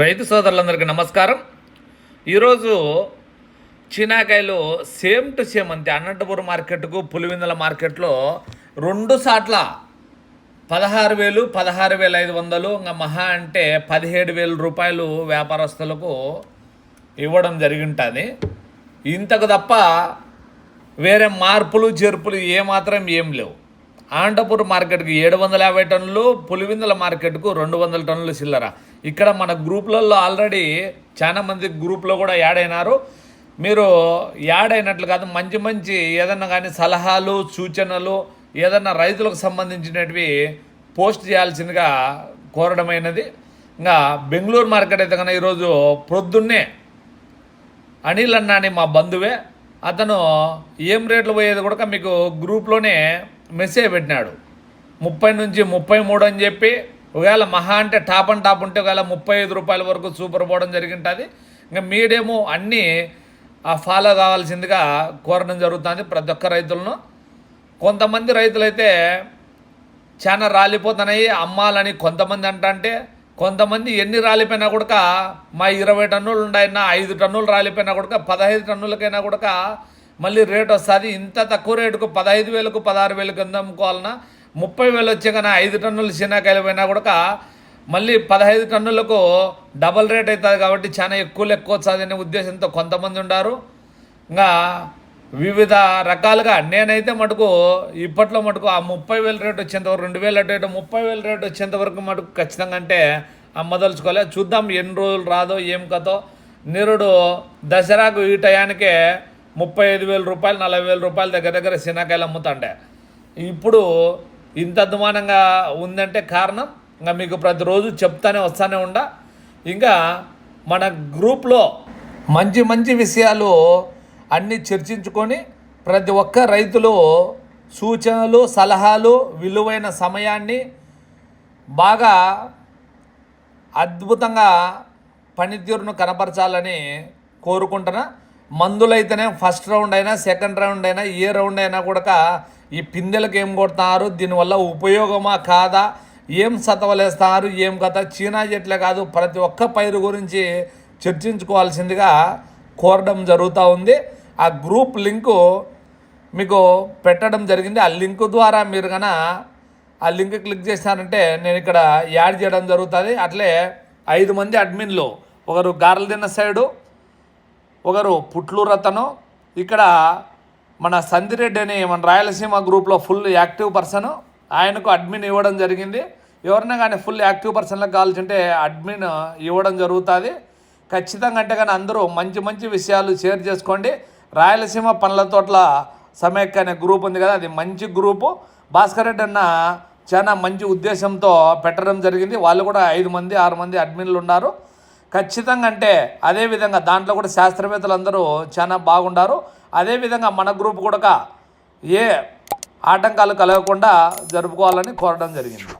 రైతు సోదరులందరికీ నమస్కారం. ఈరోజు చీనాకాయలు సేమ్ టు సేమ్ అంతే. అనంతపురం మార్కెట్కు పులివెందుల మార్కెట్లో రెండు సాట్ల పదహారు వేలు పదహారు వేల ఐదు వందలు ఇంకా మహా అంటే పదిహేడు వేల రూపాయలు వ్యాపారస్తులకు ఇవ్వడం జరిగింటుంది. ఇంతకు తప్ప వేరే మార్పులు చేర్పులు ఏమాత్రం ఏం లేవు. అనంతపురం మార్కెట్కి ఏడు వందల యాభై టన్నులు పులివిందల మార్కెట్కు రెండు వందల టన్నులు చిల్లర. ఇక్కడ మన గ్రూప్లలో ఆల్రెడీ చాలామంది గ్రూప్లో కూడా యాడ్ అయినారు. మీరు యాడ్ అయినట్లు కాదు మంచి మంచి ఏదన్నా కానీ సలహాలు సూచనలు ఏదన్నా రైతులకు సంబంధించినవి పోస్ట్ చేయాల్సిందిగా కోరడమైనది. ఇంకా బెంగళూరు మార్కెట్ అయితే కన్నా ఈరోజు ప్రొద్దున్నే అనిల్ అన్న అని మా బంధువే అతను ఏం రేట్లు పోయేది కూడా మీకు గ్రూప్లోనే మెసేజ్ పెట్టినాడు. ముప్పై నుంచి ముప్పై మూడు అని చెప్పి ఒకవేళ మహా అంటే టాప్ అండ్ టాప్ ఉంటే ఒకవేళ ముప్పై ఐదు రూపాయల వరకు సూపర్ పోవడం జరిగింటుంది. ఇంకా మీడియము అన్నీ ఫాలో కావాల్సిందిగా కోరడం జరుగుతుంది ప్రతి ఒక్క రైతులను. కొంతమంది రైతులైతే చాలా రాలిపోతున్నాయి అమ్మాలని కొంతమంది అంటంటే కొంతమంది ఎన్ని రాలిపోయినా కూడా మా ఇరవై టన్నులు ఉన్నాయన్నా ఐదు టన్నులు రాలిపోయినా కూడా పదహైదు టన్నులకైనా కూడా మళ్ళీ రేట్ వస్తుంది. ఇంత తక్కువ రేటుకు పదహైదు వేలకు పదహారు వేలకు ఎందుకు అమ్ముకోవాలన్నా ముప్పై వేలు వచ్చే కానీ ఐదు టన్నులు శనగకాయలు పోయినా కూడా మళ్ళీ పదహైదు టన్నులకు డబల్ రేట్ అవుతుంది కాబట్టి చాలా ఎక్కువ లెక్క వచ్చాదనే ఉద్దేశంతో కొంతమంది ఉన్నారు ఇంకా వివిధ రకాలుగా నేనైతే మటుకు ఇప్పట్లో మటుకు ఆ ముప్పై వేల రేట్ వచ్చేంతవరకు రెండు వేల రేటు ముప్పై వేల రేట్ వచ్చేంతవరకు మటుకు ఖచ్చితంగా అంటే అమ్మదలుచుకోలే చూద్దాం ఎన్ని రోజులు రాదో ఏం కథో. నిరుడు దసరాకు ఈ టయానికే ముప్పై ఐదు వేల రూపాయలు నలభై వేల రూపాయల దగ్గర దగ్గర శనకాయలు అమ్ముతాండే. ఇప్పుడు ఇంత అధ్వానంగా ఉందంటే కారణం? ఇంకా మీకు ప్రతిరోజు చెప్తానే వస్తానే ఉండ? ఇంకా మన గ్రూప్లో మంచి మంచి విషయాలు అన్నీ చర్చించుకొని ప్రతి ఒక్క రైతులు సూచనలు సలహాలు విలువైన సమయాన్ని బాగా అద్భుతంగా పనితీరును కనపరచాలని కోరుకుంటున్నా. మందులైతేనే ఫస్ట్ రౌండ్ అయినా సెకండ్ రౌండ్ అయినా ఏ రౌండ్ అయినా కూడా ఈ పిందెలకు ఏం కొడుతున్నారు దీనివల్ల ఉపయోగమా కాదా? ఏం సతవలేస్తున్నారు ఏం కథ? చీనా చెట్లే కాదు ప్రతి ఒక్క పైరు గురించి చర్చించుకోవాల్సిందిగా కోరడం జరుగుతూ ఉంది. ఆ గ్రూప్ లింకు మీకు పెట్టడం జరిగింది. ఆ లింక్ ద్వారా మీరు కన ఆ లింక్ క్లిక్ చేశారంటే నేను ఇక్కడ యాడ్ చేయడం జరుగుతుంది. అట్లే ఐదు మంది అడ్మిన్లు ఒకరు గార్లదిన్న సైడు ఒకరు పుట్లూరు అతను ఇక్కడ మన సందిరెడ్డి అని మన రాయలసీమ గ్రూప్లో ఫుల్ యాక్టివ్ పర్సన్ ఆయనకు అడ్మిన్ ఇవ్వడం జరిగింది. ఎవరైనా కానీ ఫుల్ యాక్టివ్ పర్సన్లకు కావాల్సింటే అడ్మిన్ ఇవ్వడం జరుగుతుంది. ఖచ్చితంగా అంటే కానీ అందరూ మంచి మంచి విషయాలు షేర్ చేసుకోండి. రాయలసీమ పండ్ల తోటల సమైక్య అనే గ్రూప్ ఉంది కదా అది మంచి గ్రూపు భాస్కర్ రెడ్డి అన్న చాలా మంచి ఉద్దేశంతో పెట్టడం జరిగింది. వాళ్ళు కూడా ఐదు మంది ఆరు మంది అడ్మిన్లు ఉన్నారు. ఖచ్చితంగా అంటే అదేవిధంగా దాంట్లో కూడా శాస్త్రవేత్తలు అందరూ చాలా బాగుండారు. అదేవిధంగా మన గ్రూప్ కూడా ఏ ఆటంకాలు కలగకుండా జరుపుకోవాలని కోరడం జరిగింది.